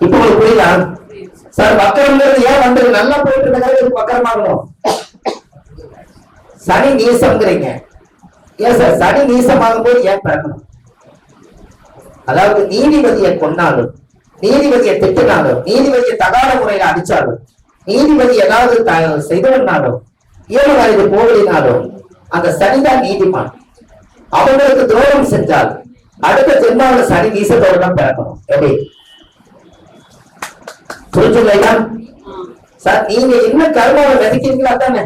இப்ப உங்களுக்கு புரியுதா சார் வக்கரம்ங்கிறது ஏன் வந்தது? நல்லா போயிட்டு இருந்தது இது வக்கரமாகணும் சனி நீசம்ங்கிறீங்க. ஏன் சார் சனி நீசமாகும் போது ஏன் பிறக்கணும்? அதாவது நீதிபதியை கொன்னாலும் நீதிபதியை திட்டினாலும் நீதிபதியை தகாத முறையில அடிச்சாலும் நீதிபதி ஏதாவது த- செய்தவனாலும் ஏழு வயது போகலினாலும் அந்த சனிதான் நீதிமான். அவங்களுக்கு துரோகம் செஞ்சால் அடுத்த ஜென்மாவில் சனி நீசத்தோடு தான் பிறக்கணும். எப்படி? புரிஞ்சுங்களா சார் நீங்க என்ன கர்மாவை விதைக்கிறீங்களா தானே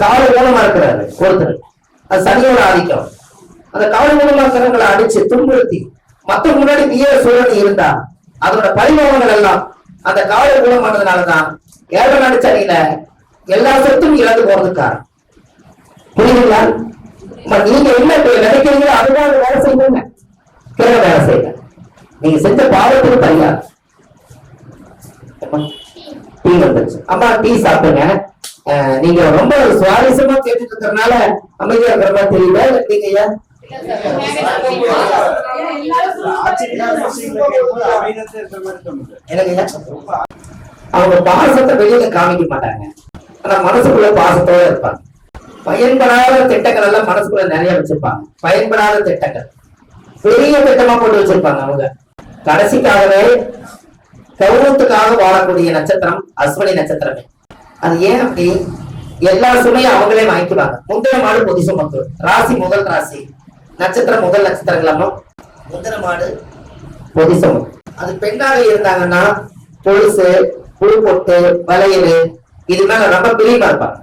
காவல் மூலமா இருக்கிறாரு ஒருத்தர். அது சனியோட ஆதிக்கம். அந்த காவல் மூலமா இருக்கிறவங்களை அடிச்சு துன்புறுத்தி மத்த முன்னாடி வீர சூழல் இருந்தா அதோட பரிமாணங்கள் எல்லாம் அந்த காவல் மூலமானதுனாலதான் ஏழ நாடு சனியில எல்லா சொத்தும் இழந்து போறதுக்கா புரியுதுங்களா? நீங்க என்ன இப்ப நினைக்கிறீங்களோ அதுதான் வேலை செய்யுங்க கிரக வேலை செய்யுங்க. நீங்க செஞ்ச பாவத்துக்கு பரிகாரம் டீ வந்துருச்சு. அம்மா டீ சாப்பிடுங்க. நீங்க ரொம்ப சுவாரஸ்யமா கேட்டுட்டு இருக்கிறதுனால அமைதியா இருக்கிற மாதிரி தெரியல. நீங்க அவங்க பாசத்தை வெளியில காமிக்க மாட்டாங்க. ஆனா மனசுக்குள்ள பாசத்தோட இருப்பாங்க. பயன்படாத திட்டங்கள் எல்லாம் மனசுக்குள்ள நிறைய வச்சிருப்பாங்க. பயன்படாத திட்டங்கள். பெரிய திட்டமா போட்டு வச்சிருப்பாங்க அவங்க. கடைசிக்காகவே கௌரவத்துக்காக வாழக்கூடிய நட்சத்திரம் அஸ்வினி நட்சத்திரமே. அது ஏன் அப்படி? எல்லா சுமையும் அவங்களே வாங்கிக்கிறாங்க முந்தின மாடு பொதி சுமக்கு ராசி முதல் ராசி. நட்சத்திரம் முதல் நட்சத்திரங்களாமோ முந்தின மாடு பொதிசம் சுமக்கு அது பெண்ணாக இருந்தாங்கன்னா கொலுசு புழு பொட்டு வளையல் இது மேல ரொம்ப பிரியமா இருப்பாங்க.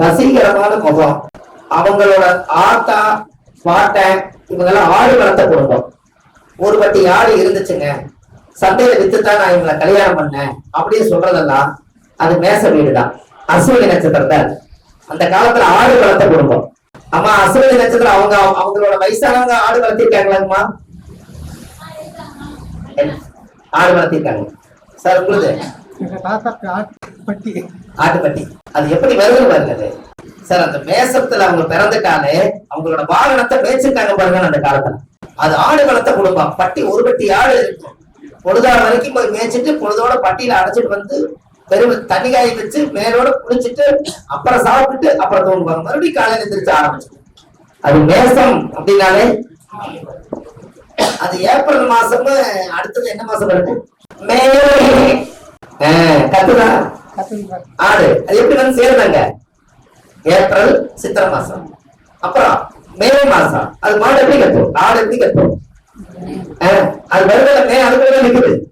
வசீகரமான முகம். அவங்களோட ஆத்தா பாட்டை இவங்கெல்லாம் ஆடு வளர்த்த குடும்பம். ஒரு பட்டி ஆடு இருந்துச்சுங்க. சந்தையில வித்துதான் நான் இவங்களை கல்யாணம் பண்ணேன் அப்படின்னு சொல்றதெல்லாம் அது மேச வீடுதான். அசுவனி நட்சத்திரம் தான் அந்த காலத்துல ஆடு வளர்த்த குடும்பம். அம்மா அசுவனி நட்சத்திரம் அவங்க அவங்களோட வயசானவங்க ஆடு வளர்த்திருக்காங்களாங்கம்மா? ஆடு வளர்த்திருக்காங்க. சார் உங்களுக்கு ஆட்டுப்பட்டி அது எப்படி வருது பாருங்க சார் அந்த மேசத்துல அவங்க பிறந்துட்டாலே அவங்களோட வாகனத்தை மேய்ச்சிருக்காங்க பாருங்க அந்த காலத்துல. அது ஆடு வளர்த்த குடும்பம். பட்டி ஒரு பட்டி ஆடு இருக்கும் பொழுதாடு வரைக்கும் போய் மேய்ச்சிட்டு பொழுதோட பட்டியில அடைச்சிட்டு வந்து வெறும் தண்ணி காய வச்சு மேலோட குளிச்சுட்டு அப்புறம் சாப்பிட்டுட்டு அப்புறம் தூங்குவாங்க மறுபடியும் காலையில எந்திரிச்சு ஆரம்பிச்சு அது மேசம் அப்படின்னாலே அது ஏப்ரல் மாசம் அடுத்தது என்ன மாசம் வருது? மே. கத்துதா. ஆடு. அது எப்படி வந்து சேருதாங்க? ஏப்ரல் சித்திரை மாசம். அப்புறம் மே மாசம் அது மாடு எப்படி கத்தும்? ஆடு எப்படி ஆஹ், அது வருதுல மே அதுக்குள்ள நிக்குது.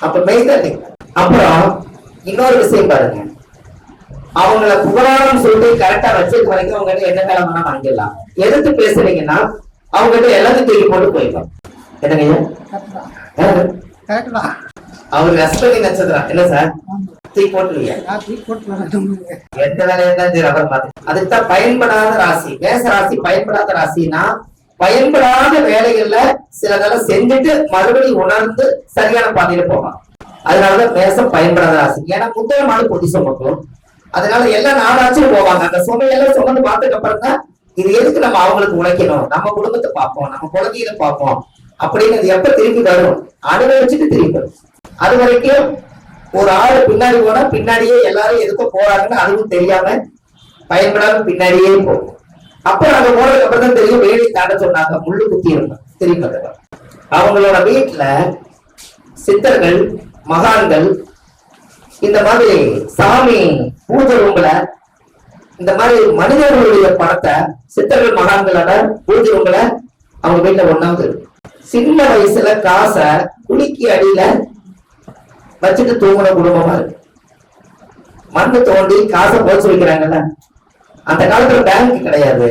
அப்ப மெய் தான். அப்புறம் இன்னொரு விஷயம் பாருங்க. அவங்கள புகழாரம் சொல்லி கரெக்டா வச்சிருக்க வரைக்கும் அவங்க என்ன வேணா வாங்கிடலாம். எதிர்த்து பேசுறீங்கன்னா அவங்க கிட்ட எல்லாத்தையும் தூக்கி போட்டு போயிடலாம். என்னங்க ஐயா? அவர் அஸ்வினி நட்சத்திரம். என்ன சார்? தூக்கி போட்டுருவீங்க நான் தூக்கி போட்டு வரேன் எந்த வேலையா இருந்தாலும் சரி அவர் பார்த்து. அதுக்கு தான் பயன்படாத ராசி. மேச ராசி பயன்படாத ராசினா பயன்படாத வேலைகள்ல சிலதெல்லாம் செஞ்சுட்டு மறுபடியும் உணர்ந்து சரியான பாதையில போவான். அதனாலதான் மேசம் பயன்படாத ராசி. ஏன்னா முந்தைய மாடு பொதி சுமக்கும் அதனால எல்லா நாளாச்சும் போவாங்க. அந்த சுமையெல்லாம் சுமந்து பார்த்ததுக்கு அப்புறம் தான் இது எதுக்கு நம்ம அவங்களுக்கு உழைக்கணும்? நம்ம குடும்பத்தை பார்ப்போம். நம்ம குழந்தைகளை பார்ப்போம். அப்படின்னு எப்ப திரும்பி வரும் அனுபவிச்சுட்டு திரும்பி வரும் அது வரைக்கும் ஒரு ஆள் பின்னாடி போனா பின்னாடியே எல்லாரும் எதுக்கும் போறாங்கன்னு அதுவும் தெரியாம பயன்படாம பின்னாடியே போகும் அப்ப அங்க போனதுக்கு அப்புறம் தான் தெரியும் வேலை தாண்ட சொன்னாங்க முள்ளு குத்தி இருந்தோம் திரும்பி அவங்களோட வீட்டுல சித்தர்கள் மகான்கள் இந்த மாதிரி சாமி பூஜை ரூம்ல இந்த மாதிரி மனிதர்களுடைய படத்தை சித்தர்கள் மகான்களோட பூஜை ரூம்ல அவங்க வீட்டுல ஒன்னாவது சின்ன வயசுல காசை குளிக்கு அடியில வச்சுட்டு தூங்குன குடும்பமா இருக்கு. மண்ணு தோண்டி காசை போச்சு வைக்கிறாங்கல்ல? அந்த காலத்துல பேங்க் கிடையாது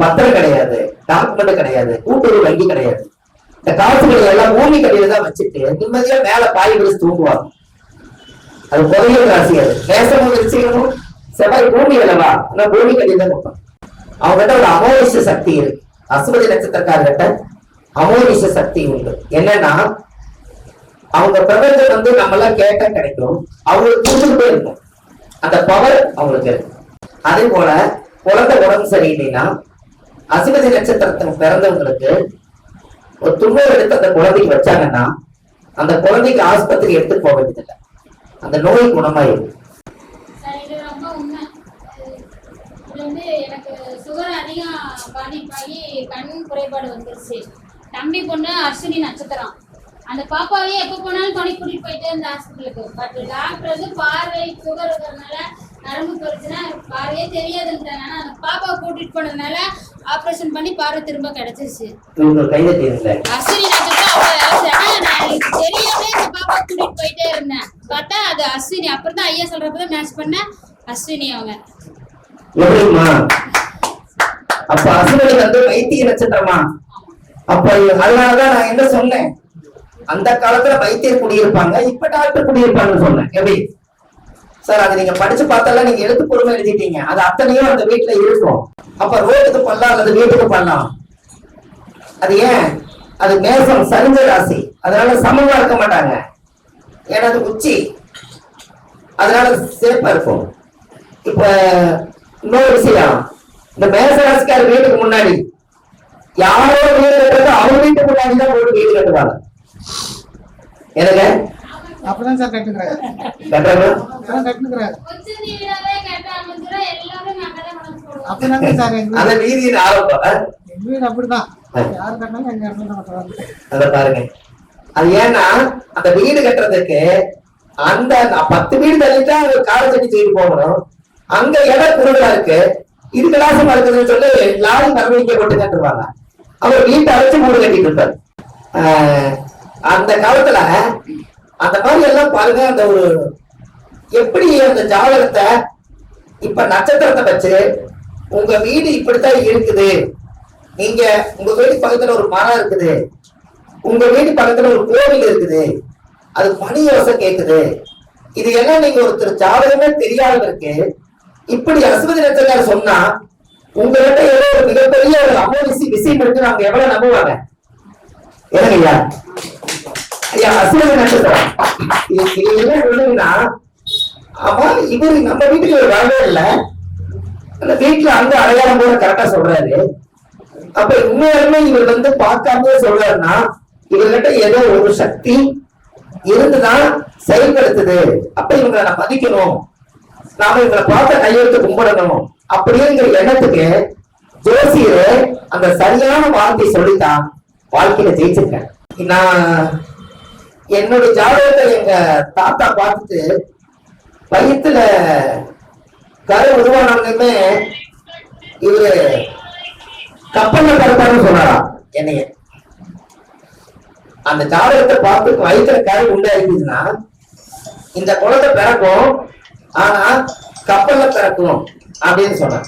பத்திரம் கிடையாது டாக்குமெண்ட் கிடையாது கூட்டுறவு வங்கி கிடையாது. இந்த காசுகளை எல்லாம் பூமி கடையில தான் வச்சுட்டு நிம்மதியா மேல பாய் விரிச்சு தூங்குவாங்க. அது புதைய ராசி அது. நேசமும் விரிச்சிக்கணும் செவ்வாய் பூமி அல்லவா ஆனா பூமி கடையில தான் வைப்பாங்க. அவங்க கிட்ட ஒரு அமோவிஷ சக்தி இருக்கு. அசுபதி நட்சத்திரக்காரர்கிட்ட அமோவிஷ சக்தி உண்டு. என்னன்னா அவங்க பிரபஞ்சம் வந்து நம்ம எல்லாம் கேட்டா கிடைக்கும். அவங்களுக்கு புரிஞ்சுக்கிட்டே இருக்கும். அந்த பவர் அவங்களுக்கு அதே போல குழந்தை உடம்பு சரியில்லைன்னா அசுபதி நட்சத்திரத்துக்கு பிறந்தவங்களுக்கு ஒரு துண்ணூறு எடுத்து அந்த குழந்தைக்கு வச்சாங்கன்னா அந்த குழந்தைக்கு ஆஸ்பத்திரி எடுத்து போக வேண்டியதில்லை. அந்த நோய் குணமாயிடும் வந்து எனக்கு சுகர் அதிகம் பாதிப்பாகி கண் குறைபாடு வந்துருச்சு. தம்பி பொண்ணு அஸ்வினி நட்சத்திரம். அந்த பாப்பாவே எப்போ போனாலும் துணை கூட்டிட்டு போயிட்டே இருந்த ஹாஸ்பிட்டலுக்கு பட் டாக்டர் வந்து பார்வை சுகர் இருக்கிறதுனால நரம்பு பிரச்சனை பார்வையே தெரியாதுன்றாங்க. ஆனா அந்த பாப்பாவை கூட்டிட்டு போனதுனால ஆப்ரேஷன் பண்ணி பார்வை திரும்ப கிடைச்சிருச்சு. அஸ்வினி நட்சத்திரம். நான் இந்த பாப்பா கூட்டிட்டு போயிட்டே இருந்தேன். பார்த்தா அது அஸ்வினி. அப்புறம் தான் ஐயா சொல்றப்பதான் மேட்ச் பண்ணேன் அஸ்வினி அவங்க. அப்ப அசுரனி வந்து வைத்திய நட்சத்திரமா? அப்ப அதனாலதான் நான் என்ன சொன்னேன்? அந்த காலத்துல வைத்தியர் குடியிருப்பாங்க இப்ப டாக்டர் குடியிருப்பாங்கன்னு சொன்னேன். எப்படி? சார் அது நீங்க படிச்சு பார்த்தால நீங்க எழுத்துப்பூர்வமா எழுதிட்டீங்க. அது அத்தனையும் அந்த வீட்டுல இருக்கும். அப்ப ரோட்டுக்கு பண்ணலாம் அல்லது வீட்டுக்கு பண்ணலாம். அது ஏன்? அது மேசம் சரிஞ்ச ராசி. அதனால சமமா இருக்க மாட்டாங்க. ஏன்னா அது உச்சி. அதனால சேஃபா இருக்கும். இப்ப இன்னொரு விஷயம். இந்த மேசராசிக்கார வீட்டுக்கு முன்னாடி யாரோ வீடு கட்டுறது அவங்க வீட்டுக்கு முன்னாடி தான் போட்டு வீடு கட்டுவாங்க எனக்கு அப்பதான் சார் கட்டுக்கிறாரு கட்டுறாங்க அப்பதான் கட்டுக்கிறாரு கொஞ்சம் நீடாவே கேட்டா அமைஞ்சிரும் எல்லாரும் அங்கதான் மனசு போடுவோம் அப்பதாங்க சார் அந்த வீதியின் ஆரம்பம்? ஆ? எங்க வீடு அப்படிதான். யார் கட்டினாலும் எங்க இடத்துல கட்டுறாங்க அத பாருங்க. அது ஏன்னா அந்த வீடு கட்டுறதுக்கு அந்த பத்து வீடு தள்ளிட்டா ஒரு காரை செய்து போகணும். அங்க இடம் குறுகலா இருக்கு. இது கலாசமா இருக்குதுன்னு சொல்லி லாரி மரபிக்க போட்டு கட்டுருவாங்க அவர் வீட்டை அழைச்சு வீடு கட்டிட்டு இருப்பார். அந்த காலத்துல அந்த மாதிரி எல்லாம் பாருங்க அந்த ஒரு எப்படி அந்த ஜாதகத்தை இப்ப நட்சத்திரத்தை வச்சு உங்க வீடு இப்படித்தான் இருக்குது. நீங்க உங்க வீடு பக்கத்துல ஒரு மரம் இருக்குது. உங்க வீடு பக்கத்துல ஒரு கோவில் இருக்குது. அது மணி யோசை கேக்குது. இது எல்லாம் நீங்க ஒருத்தர் ஜாதகமே தெரியாதவருக்கு இப்படி அஸ்வதி நட்சத்திரம் சொன்னா உங்ககிட்ட ஏதோ ஒரு மிகப்பெரிய ஒரு அமோரிசி விஷயம் இருக்கு அவங்க எவ்வளவு நம்புவாங்க? ஏங்க ஐயா ஐயா அஸ்வதி நட்சத்திரம் இது என்ன சொல்லுங்கன்னா ஆமா இவரு நம்ம வீட்டுக்கு இவர் வரவே இல்லை. அந்த வீட்டுல அங்க அடையாளம் கூட கரெக்டா சொல்றாரு. அப்ப உண்மையாலுமே இவர் வந்து பார்க்காம சொல்றாருன்னா இவர்கிட்ட ஏதோ ஒரு சக்தி இருந்துதான் செயல்படுத்துது. அப்ப இவங்களை நான் மதிக்கணும். நாம இவங்களை பார்த்த கையெழுத்து கும்பிடணும். அப்படிங்கிற எண்ணத்துக்கு ஜோசியர் அந்த சரியான வார்த்தையை சொல்லித்தான் வாழ்க்கையில ஜெயிச்சிருக்கேன் நான் என்னுடைய ஜாதகத்தை எங்க தாத்தா பார்த்துட்டு வயிற்றுல கரு உருவானவங்களுமே இவரு கப்பல்ல பிறப்பாருன்னு சொன்னாராம் என்னைய. அந்த ஜாதகத்தை பார்த்து வயிற்றுல உண்டா உண்டாயிருக்குதுன்னா இந்த குழந்தை பிறக்கும் ஆனா கப்பல்ல பிறக்கும் அப்படின்னு சொன்னார்.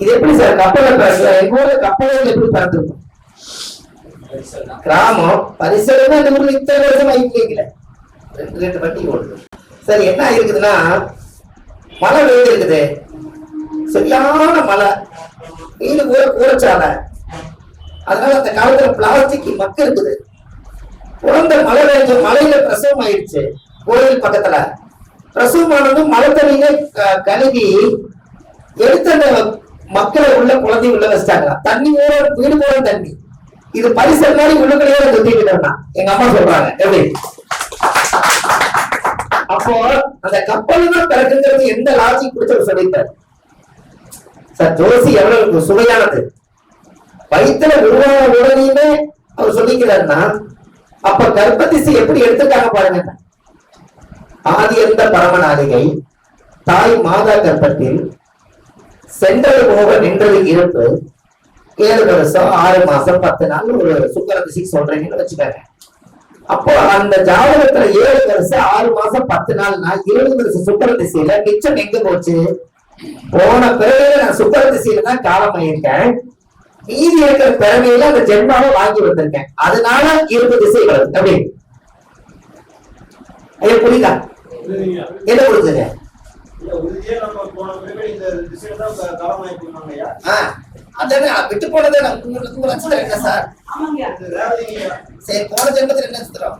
இது எப்படி சார்? கப்பல்ல பிறக்கல எங்க ஊர்ல கப்பல்கள் எப்படி பிறந்திருக்கும்? கிராமம் பரிசரமா இந்த ஊர்ல இத்தனை வருஷம் ஐந்து வைக்கல. ரெண்டு ரெண்டு வண்டி ஓடுது சரி என்ன இருக்குதுன்னா மழை வெயில் இருக்குது. சரியான மழை. வீடு பூரா கூறச்சால அதனால அந்த காலத்துல பிளாஸ்டிக் மக்க இருக்குது. குழந்தை மழை பெஞ்ச மழையில பிரசவம் ஆயிடுச்சு கோயில் பக்கத்துல. பிரசவமானதும் மழை தண்ணியில க- கழுவி எடுத்த அந்த மக்களை உள்ள குழந்தை உள்ள வச்சிட்டாங்க. தண்ணி ஊற வீடு போற தண்ணி. இது பரிசல் மாதிரி உள்ளுக்குள்ளேயே சுத்திக்கிட்டோம்னா எங்க அம்மா சொல்றாங்க எப்படி? அப்போ அந்த கப்பல் தான் பிறக்குங்கிறது எந்த லாஜிக் பிடிச்சவர் சொல்லிட்டார் சார் ஜோசி எவ்வளவு சுவையானது? வயிற்றுல உருவான உடனேயுமே அவர் சொல்லிக்கிறாருன்னா அப்ப கர்ப்பதிசை எப்படி எடுத்துட்டாங்க பாருங்க. ஆதி எந்த பரமநாதிகை தாய் மாதா கர்ப்பத்தில் சென்றது போக நின்றது இருப்பு ஏழு வருஷம் ஆறு மாசம் பத்து நாள் ஒரு சுக்கர திசை சொல்றீங்கன்னு வச்சுக்கோங்க. அப்போ அந்த ஜாதகத்துல ஏழு வருஷம் ஆறு மாசம் பத்து நாள்னா இருபது வருஷம் சுக்கர திசையில மிச்சம் எங்க போச்சு? போன பிறவியில நான் சுக்கர திசையில தான் காலம் ஆயிருக்கேன். மீதி இருக்கிற பிறவியில அந்த ஜென்மாவை வாங்கி வந்திருக்கேன். அதனால இருபது திசை வருது அப்படி. புரியுதா? என்ன புரிஞ்சுங்க அதானே விட்டு போனதே நான் உங்களுக்கு நட்சத்திரம் என்ன சார்? சரி போன ஜென்மத்துல என்ன நட்சத்திரம்?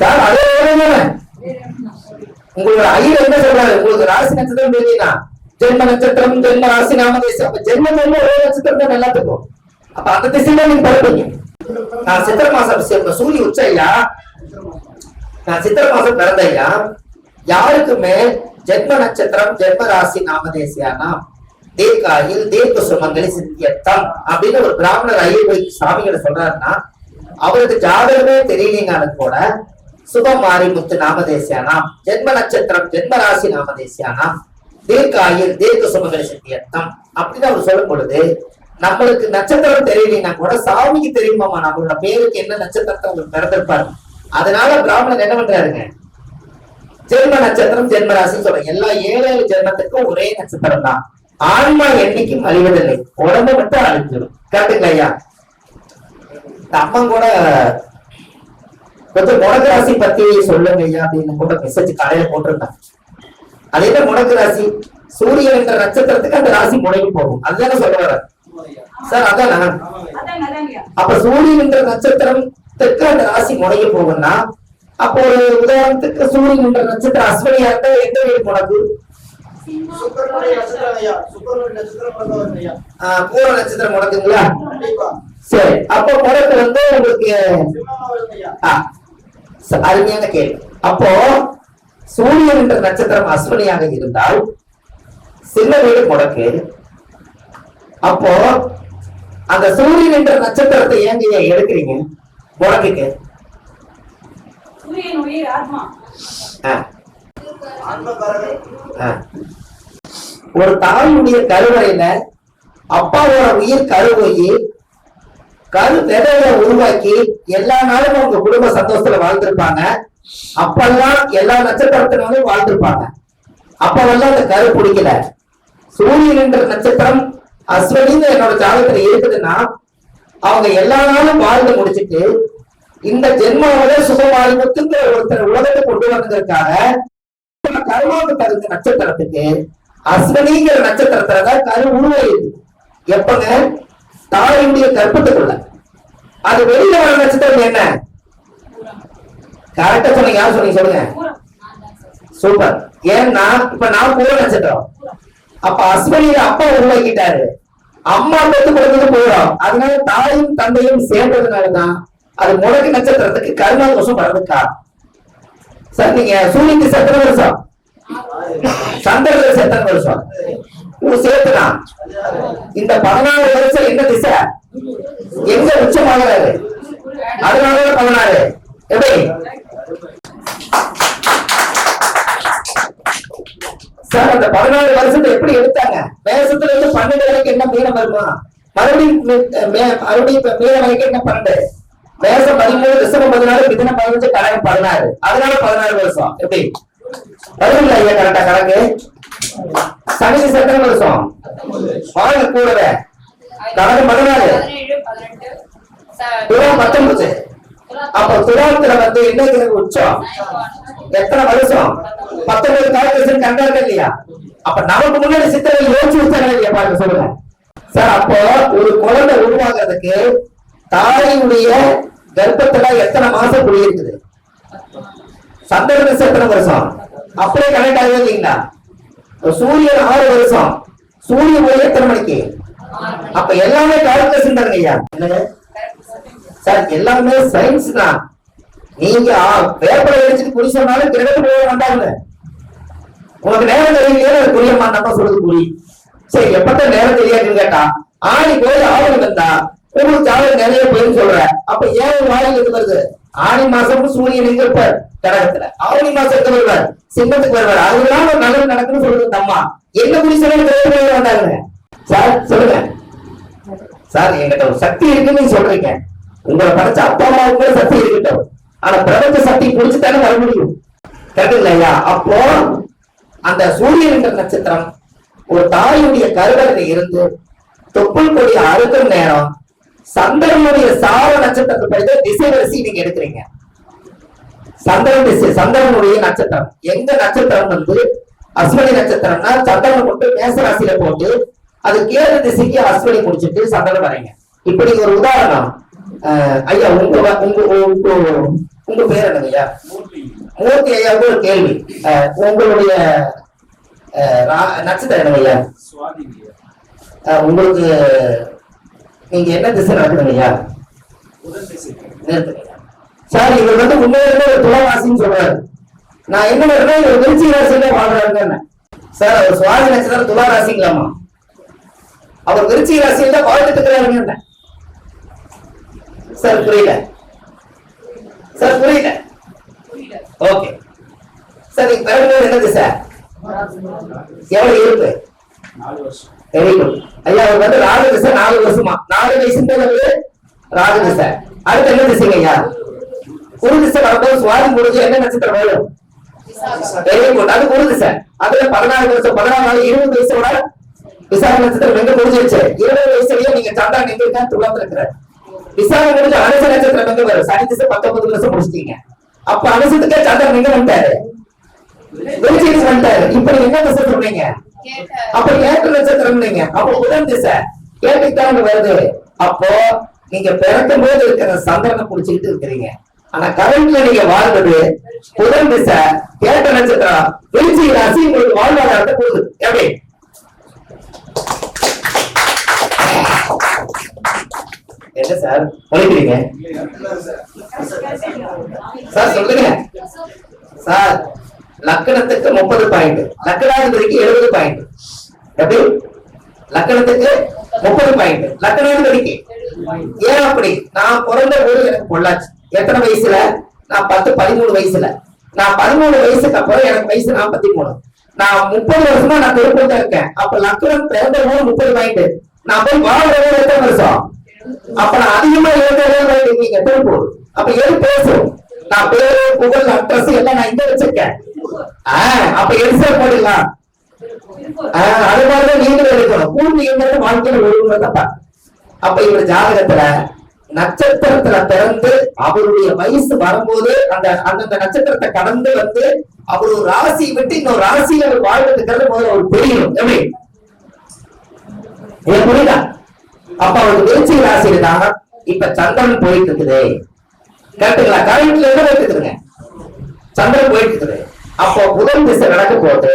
சார் அதே தானே உங்களோட ஐயர் என்ன சொல்றாரு? உங்களுக்கு ராசி நட்சத்திரம் தெரியலனா ஜென்ம நட்சத்திரம் ஜென்ம ராசி நாமதேசம் அப்ப ஜென்ம ஜென்ம ஒரே நட்சத்திரம் தான் எல்லாத்துக்கும். அப்ப அந்த திசையில நீங்க பிறப்பீங்க நான் சித்திரை மாசம் சூரிய உச்சையா நான் சித்திரை மாசம் பிறந்தையா யாருக்குமே ஜென்ம நட்சத்திரம் ஜென்ம ராசி நாமதேசியானா? தீர்க்காயில் தீர்க்க சுமங்கலி சிந்தியத்தம் அப்படின்னு ஒரு பிராமணர் ஐயர் சாமிகளை சொல்றாருன்னா அவருக்கு ஜாதகமே தெரியலீங்கன்னு கூட சுப மாரிமுத்து நாமதேசியானாம் ஜென்ம நட்சத்திரம் ஜென்ம ராசி நாமதேசியானாம் தீர்க்காயில் தீர்க்க சுமங்கலி சிந்தியத்தம் அப்படின்னு அவர் சொல்லும் பொழுது நம்மளுக்கு நட்சத்திரம் தெரியலீங்கன்னா கூட சாமிக்கு தெரியுமாமா நம்மளோட பேருக்கு என்ன நட்சத்திரத்தை உங்களுக்கு பிறந்திருப்பாரு? அதனால பிராமணர் என்ன பண்றாருங்க? ஜென்ம நட்சத்திரம் ஜென்ம ராசின்னு சொல்றேன் எல்லா ஏழு ஏழு ஜென்மத்துக்கும் ஒரே நட்சத்திரம் தான். ஆன்மா என்னைக்கும் அழிவதில்லை. உடம்பு மட்டும் அழிஞ்சிடும். கரெக்டுங்களா ஐயா. கூட கொஞ்சம் முடக்கு ராசி பத்தி சொல்லுங்க ஐயா. அப்படின்னு கூட மெசேஜ் காலையில போட்டிருந்தாங்க அது என்ன முடக்கு ராசி? சூரியன் என்ற நட்சத்திரத்துக்கு அந்த ராசி முடங்கி போகும். அதுதானே சொல்ல வர சார் அதானா? அப்ப சூரியன் என்ற நட்சத்திரத்துக்கு அந்த ராசி முடங்கி போகும்னா அப்போ ஒரு உதாரணத்துக்கு சூரியன் என்ற நட்சத்திரம் அஸ்வினியா இருந்தா எந்த வீடு முடக்கு சுக்கரனுடைய நட்சத்திரம் நட்சத்திரம் பூர நட்சத்திரம் முடக்குங்களா சரி அப்போ முடக்கு வந்து உங்களுக்கு ஆ, ச- அருமையான கேள்வி. அப்போ சூரியன் என்ற நட்சத்திரம் அஸ்வினியாக இருந்தால் சின்ன வீடு முடக்கு அப்போ அந்த சூரியன் என்ற நட்சத்திரத்தை ஏங்க ஏன் எடுக்கிறீங்க? முடக்குக்கு சூரியன் உயிர் ஆத்மா. ஒரு தாயுடைய கருவறையில அப்பாவோட உயிர் கருவோயி கரு விதைய உருவாக்கி எல்லா நாளும் உங்க குடும்ப சந்தோஷத்துல வாழ்ந்திருப்பாங்க. அப்பெல்லாம் எல்லா நட்சத்திரத்தினாலும் வாழ்ந்திருப்பாங்க. அப்பவெல்லாம் அந்த கரு பிடிக்கல. சூரியன் என்ற நட்சத்திரம் அஸ்வினின்னு என்னோட ஜாதகத்துல இருக்குதுன்னா அவங்க எல்லா நாளும் வாழ்ந்து முடிச்சிட்டு இந்த ஜென்மாவில சுபமாரிமுத்துங்கிற ஒருத்தர் உலகத்தை கொண்டு வந்ததற்காக கருமாவுக்கு தகுந்த நட்சத்திரத்துக்கு அஸ்வினிங்கிற நட்சத்திரத்துல தான் கரு உருவாயிருக்கு எப்பங்க? தாயுடைய கற்பத்துக்குள்ள. அது வெளியில வர நட்சத்திரம் என்ன? கரெக்டா சொன்னீங்க. யார் சொன்னீங்க சொல்லுங்க. சூப்பர் ஏன்னா இப்ப நான் பூர நட்சத்திரம். அப்ப அஸ்வினியில அப்பா உருவாக்கிட்டாரு. அம்மா பத்து கொடுத்தது போயிடும் அதனால தாயும் தந்தையும் சேர்ந்ததுனாலதான் அது முடக்கு நட்சத்திரத்துக்கு கருணா தோஷம் வர்றதுக்கா? சார் நீங்க சூரியனுக்கு சத்திர வருஷம்? சந்திரனுக்கு சத்திர வருஷம். உங்க சேர்த்துனா? இந்த பதினாறு வருஷம் என்ன திசை? எங்க உச்சமாகிறாரு? அதனால பதினாறு. எப்படி? சார் அந்த பதினாலு வருஷத்தை எப்படி எடுத்தாங்க? மேசத்துல இருந்து பன்னெண்டு வரைக்கும் என்ன மீனம் வருமா? மறுபடியும் மறுபடியும் மீன வரைக்கும் என்ன பன்னெண்டு? பதிமூணு நாள் பதினாலு பதினஞ்சு கணக்கு பதினாறு. அதனால பதினாறு வருஷம். எப்படி? வருதுங்களா ஐயா கரெக்டா கணக்கு? சனிச்சு எத்தனை வருஷம். வாங்க கூடவே. கணக்கு பதினாறு. பதினேழு துலாம் பத்தொன்பது. அப்ப துலாத்துல வந்து என்ன உச்சம்? எத்தனை வருஷம்? பத்தொன்பது காலகட்டம் கண்டாங்க இல்லையா? அப்ப நமக்கு முன்னாடி சித்தரை யோசிச்சு வச்சாங்க இல்லையா? பாருங்க சொல்லுங்க. சார் அப்போ ஒரு குழந்தை உருவாகிறதுக்கு தாயுடைய கர்ப்பத்துல எத்தனை மாசம் குடியிருக்குது சந்திர எத்தனை வருஷம்? அப்படியே கனெக்ட் ஆகவே இல்லைங்களா சூரியன் ஆறு வருஷம். சூரிய ஒளி எத்தனை மணிக்கு? அப்ப எல்லாமே கால்குலேஷன் தானுங்க ஐயா? சார் எல்லாமே சயின்ஸ் தான். நீங்க பேப்பரை வச்சுட்டு குறி சொன்னாலும் கிரகத்து போய் வந்தாங்க. உனக்கு நேரம் தெரியலையே அது புரிய மாட்டாமா சொல்றது புரி சரி எப்பட்ட நேரம் தெரியாதுன்னு கேட்டா ஆணி போய் ஆவணி வந்தா உங்களுக்கு ஜாதகம் நிறைய பேர் சொல்ற அப்ப ஏன் உன் வாயில் இது வருது? ஆணி மாசம் சூரியன் எங்க இருப்பார்? கடகத்துல. ஆவணி மாசத்துக்கு வருவார்? சிங்கத்துக்கு வருவார். அதனால ஒரு நல்லது நடக்குன்னு சொல்றது தம்மா என்ன குறி சொல்ல வந்தாங்க சார் சொல்லுங்க. சார் என்கிட்ட ஒரு சக்தி இருக்குன்னு சொல்றீங்க. உங்களை படைச்ச அப்பா அம்மாவுக்கு கூட சக்தி இருக்கட்டும். ஆனா பிரபஞ்ச சக்தி புடிச்சு தானே வர முடியும். கரெக்டுங்களா அப்போ அந்த சூரியன் நட்சத்திரம் ஒரு தாயுடைய கருவறையில இருந்து தொப்புள் கொடி அறுக்கும் நேரம் சந்திரனுடைய சார நட்சத்திரத்தை படித்த திசை வரிசை நீங்க எடுக்கிறீங்க. சந்திரன் திசை சந்திரனுடைய நட்சத்திரம். எங்க நட்சத்திரம் வந்து? அஸ்வினி நட்சத்திரம்னா சந்திரனை கொண்டு மேச ராசியில போட்டு அது கேது திசைக்கு அஸ்வினி முடிச்சிட்டு சந்திரன் வரைங்க இப்படி ஒரு உதாரணம். ஐயா உங்க உங்க உங்க உங்க பேர் என்னங்க ஐயா? மூர்த்தி. ஐயாவுக்கு ஒரு கேள்வி. உங்களுடைய நட்சத்திரம் என்னங்க ஐயா? உங்களுக்கு நீங்க என்ன திசை நடக்குதுங்கய்யா சார் இவர் வந்து உண்மையிலே ஒரு துளவாசின்னு சொல்றாரு. நான் என்ன பண்றேன் இவர் திருச்சி ராசியில வாழ்றாருன்னு சார் அவர் சுவாதி நட்சத்திரம் துலா ராசிங்களாமா அவர் விருச்சிக ராசியில தான் வாழ்ந்துட்டு இருக்கிறாருங்க சார் புரியல. சார் புரியல. ஓகே. சார் நீங்க பிறகு என்னது சார் எவ்வளவு இருப்பு? நாலு வருஷம். வெரி குட் ஐயா அவர் வந்து ராகு திசை நாலு வருஷமா நாலு வயசுன்றது ராகு திசை அடுத்து என்ன திசைங்க ஐயா? குரு திசை வரும்போது சுவாதி பொழுது என்ன நட்சத்திரம் வரும்? வெரி குட் அது குரு திசை. அதுல பதினாறு வருஷம் பதினாறு நாள் இருபது வயசோட விசாக நட்சத்திரம் எங்க முடிஞ்சிருச்சு இருபது வயசுலயே நீங்க சந்தா எங்க இருக்கா துளம் இருக்கிற விசாக முடிஞ்ச அனுச நட்சத்திரம் எங்க வரும்? சனி திசை பத்தொன்பது வருஷம் முடிச்சிட்டீங்க. அப்ப அனுசத்துக்கே சந்திரன் எங்க வந்துட்டாரு? வெளிச்சேரி வந்துட்டாரு. இப்ப நீங்க என்ன திசை சொல்றீங்க? அப்ப ஏற்ற நட்சத்திரம் நீங்க. அப்ப புதன் திசை. கேட்டுக்கிட்டாங்க வருது. அப்போ நீங்க பிறக்கும் போது இருக்கிற சந்திரனை புடிச்சுக்கிட்டு இருக்கிறீங்க. ஆனா கரண்ட்ல நீங்க வாழ்ந்தது புதன் திசை. கேட்ட நட்சத்திரம். விருச்சி ராசி உங்களுக்கு வாழ்வாதாரத்தை கொடுக்குது. எப்படி? என்ன சார்? உழைக்கிறீங்க சார் சொல்லுங்க. சார் லக்கணத்துக்கு முப்பது பாயிண்ட் லக்கணாதிபதிக்கு எழுபது பாயிண்ட் எப்படி? லக்கணத்துக்கு முப்பது பாயிண்ட் லக்கணாதிபதிக்கு ஏன் அப்படி நான் பிறந்த ஊரு எனக்கு பொள்ளாச்சு. எத்தனை வயசுல? நான் பத்து பதிமூணு வயசுல. நான் பதிமூணு வயசுக்கு அப்புறம் எனக்கு வயசு நாற்பத்தி மூணு. நான் முப்பது வருஷமா நான் திருப்பூர் தான் இருக்கேன். அப்ப லக்கணம் பிறந்த ஊர் முப்பது பாயிண்ட் நான் போய் வாழ்ற எத்தனை வருஷம்? அப்ப நான் அதிகமா எழுத இருக்கீங்க திருப்பூர். அப்ப எது பேசும்? நான் பேரு புகழ் அட்ரஸ் எல்லாம் நான் இங்க வச்சிருக்கேன். அப்ப எரிசல் போடலாம் ஆஹ் அது மாதிரிதான் நீங்களும் எடுக்கணும். பூர்வீகங்கிறது வாழ்க்கையில ஒழுங்குறதப்பா அப்ப இவர் ஜாதகத்துல நட்சத்திரத்துல பிறந்து அவருடைய வயசு வரும்போது அந்த அந்தந்த நட்சத்திரத்தை கடந்து வந்து அவர் ஒரு ராசியை விட்டு இன்னொரு ராசியில அவர் வாழ்றதுங்கிறது முதல்ல அவர் தெரியணும் எப்படி? புரியுதா? அப்ப அவருக்கு விருச்சிக ராசியில தான் இப்ப சந்திரன் போயிட்டு இருக்குது. கரெக்டுங்களா கரண்ட்ல என்ன போயிட்டு இருக்குங்க சந்திரன் போயிட்டு இருக்குது. அப்போ புதன் திசை நடக்க போது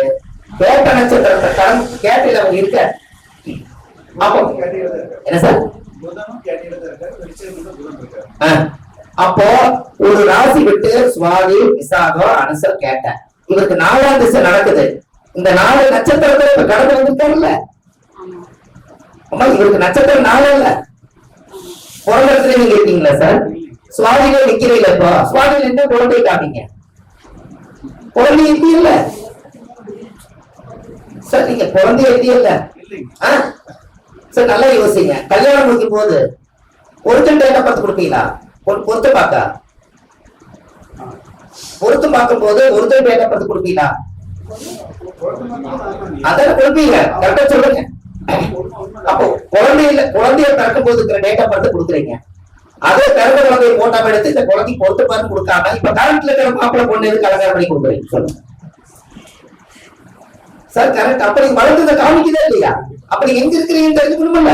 கேட்ட நட்சத்திரத்தை கடன் கேட்டில அவங்க இருக்க. அப்போ என்ன சார். அப்போ ஒரு ராசி விட்டு சுவாதி விசாகம் அனுசர் கேட்டேன் இவருக்கு நாலாம் திசை நடக்குது. இந்த நாலு நட்சத்திரத்தை இப்ப கடந்து வந்திருக்காருல்ல அம்மா இவருக்கு நட்சத்திரம் நாலு இல்ல பிறந்த இடத்துல நீங்க இருக்கீங்களா சார்? சுவாதியில நிக்கிறீங்களா இப்போ? சுவாதியில என்ன குழந்தை காட்டீங்க குழந்தை இல்ல சார் நீங்க குழந்தை இல்ல. இல்லைங்க ஆ? சார் நல்லா யோசிங்க. கல்யாணம் முடிக்கும் போது ஒருத்தன் டேட்டா பார்த்து கொடுப்பீங்களா? ஒரு பொருத்த பார்க்க. பொருத்து பார்க்கும் போது ஒருத்தன் டேட்டா பார்த்து கொடுப்பீங்களா? அதான கொடுப்பீங்க. கரெக்டா சொல்லுங்க. அப்போ குழந்தையில குழந்தைய பிறக்கும் போது டேட்டா பார்த்து கொடுக்குறீங்க. அதே பிறந்த குழந்தைய போட்டாம எடுத்து இந்த குழந்தைக்கு பொருத்த பார்த்து கொடுக்காம இப்ப கரண்ட்ல இருக்கிற மாப்பிள்ள பொண்ணு எதுக்கு அலங்காரம் பண்ணி கொடுக்குறீங்க சொல்லுங்க. சார் கரெக்ட் அப்ப நீங்க வளர்ந்ததை காமிக்குதா இல்லையா? அப்ப நீங்க எங்க இருக்கிறீங்கன்னு தெரிஞ்சுக்கணும்ல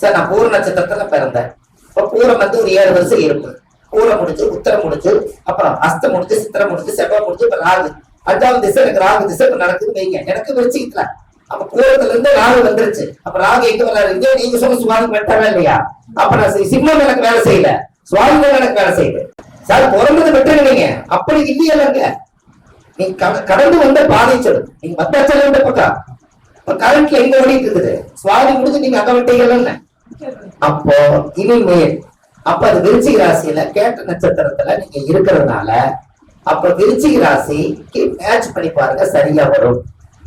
சார் நான் பூர நட்சத்திரத்துல பிறந்தேன். இப்ப பூரம் வந்து ஒரு ஏழு வருஷம் இருப்பு பூரம் முடிச்சு உத்தரம் முடிச்சு அப்புறம் அஸ்தம் முடிச்சு சித்திரம் முடிச்சு செவ்வாய் முடிச்சு இப்ப ராகு. அஞ்சாவது திசை எனக்கு ராகு திசை இப்ப நடக்குது வைங்க. எனக்கு விரிச்சுக்கல அப்ப பூரத்துல இருந்து ராகு வந்துருச்சு. அப்ப ராகு எங்க வர்றாரு? இங்கே நீங்க சொன்ன சுவாமி வெட்டவே இல்லையா? அப்ப நான் சி- சிம்மம் எனக்கு வேலை செய்யல. சுவாமி எனக்கு வேலை செய்யுது. சார் பிறந்தது வெட்டுங்க அப்படி இல்லையல்லங்க நீங்க கடந்து வந்த பாதை சொல்லு நீங்க பத்தாச்சல வந்த பக்கம்? இப்ப கரண்ட்ல எங்க ஓடிட்டு இருக்குது? சுவாமி முடிஞ்சு நீங்க அங்க விட்டீங்கல்ல அப்போ இனிமேல் அப்ப அது விருச்சிக ராசியில கேட்ட நட்சத்திரத்துல நீங்க இருக்கிறதுனால அப்ப விருச்சிக ராசிக்கு மேட்ச் பண்ணி பாருங்க சரியா வரும்.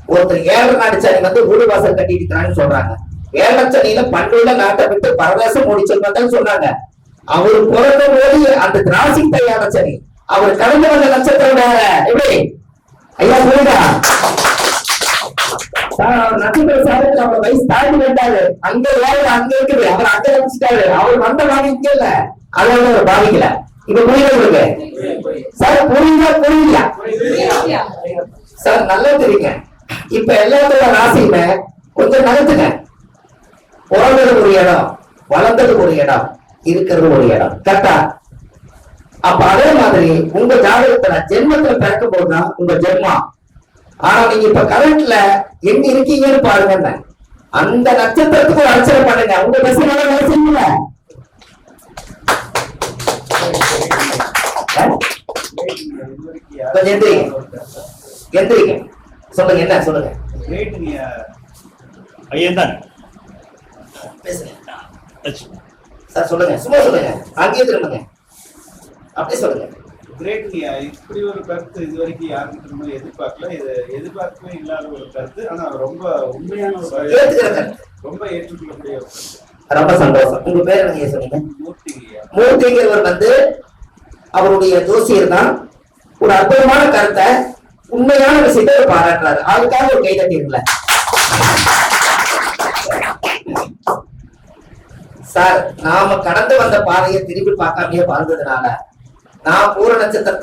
ஒருத்தர் ஏழரை நாடு சனி வந்து வீடு வாசல் கட்டிட்டு சொல்றாங்க. ஏழரை சனியில பண்டுள்ள நாட்டை விட்டு பரதேசம் முடிச்சு வந்தான்னு சொன்னாங்க அவரு பிறந்த போது அந்த ராசி தையான சனி. அவர் கடந்து வந்த நட்சத்திரம் வேற. எப்படி? ஐயா புரியுதா சார், அவர் நட்சத்திர சாதத்துல வயசு தாண்டி விட்டாரு அங்க வேலை அங்க இருக்குது. அவர் அங்க வச்சுட்டாரு. அவர் வந்த பாதி இங்க இல்ல. அதோட அவர் பாதிக்கல இப்ப புரியுது உங்களுக்கு? சார் புரியுதா புரியல சார் நல்லா தெரியுங்க. இப்ப எல்லாத்தோட ராசியுமே கொஞ்சம் நகர்த்துங்க. பிறந்தது ஒரு இடம் வளர்ந்தது ஒரு இடம் இருக்கிறது ஒரு இடம் கரெக்டா அப்ப அதே மாதிரி உங்க ஜாதகத்துல ஜென்மத்துல பிறக்கும் போதுதான் உங்க ஜென்மம் ஆனா நீங்க இப்ப கரண்ட்ல எங்க இருக்கீங்கன்னு பாருங்க அந்த நட்சத்திரத்துக்கு ஒரு அர்ச்சனை பண்ணுங்க. உங்க பஸ் நல்லா வேலை செய்யுங்க. எந்திரிங்க. எந்திரிங்க. சொல்லுங்க என்ன? சொல்லுங்க. கிரேட்டுங்க ஐயன் தான் பேசுங்க சார் சொல்லுங்க. சும்மா சொல்லுங்க. அங்கேயே திரும்புங்க அப்படியே சொல்லுங்க. கிரேட்டுங்க இப்படி ஒரு கருத்து இது வரைக்கும் யாருக்கிட்ட நம்ம எதிர்பார்க்கல. இது எதிர்பார்க்கவே இல்லாத ஒரு கருத்து. ஆனா ரொம்ப உண்மையான ஒரு. ரொம்ப ஏற்றுக்கொள்ளக்கூடிய ஒரு ரொம்ப சந்தோஷம். உங்க பேர் என்ன சொன்னீங்க மூர்த்திங்கிறவர் வந்து அவருடைய ஜோசியர் தான். ஒரு அற்புதமான கருத்தை உண்மையான விஷயத்தை அவர் பாராட்டுறாரு. அதுக்காக ஒரு கை தட்டிருக்கல சார் நாம கடந்து வந்த பாதையை திரும்பி பார்க்காமயே வாழ்ந்ததுனால நான் பூர நட்சத்திரத்துல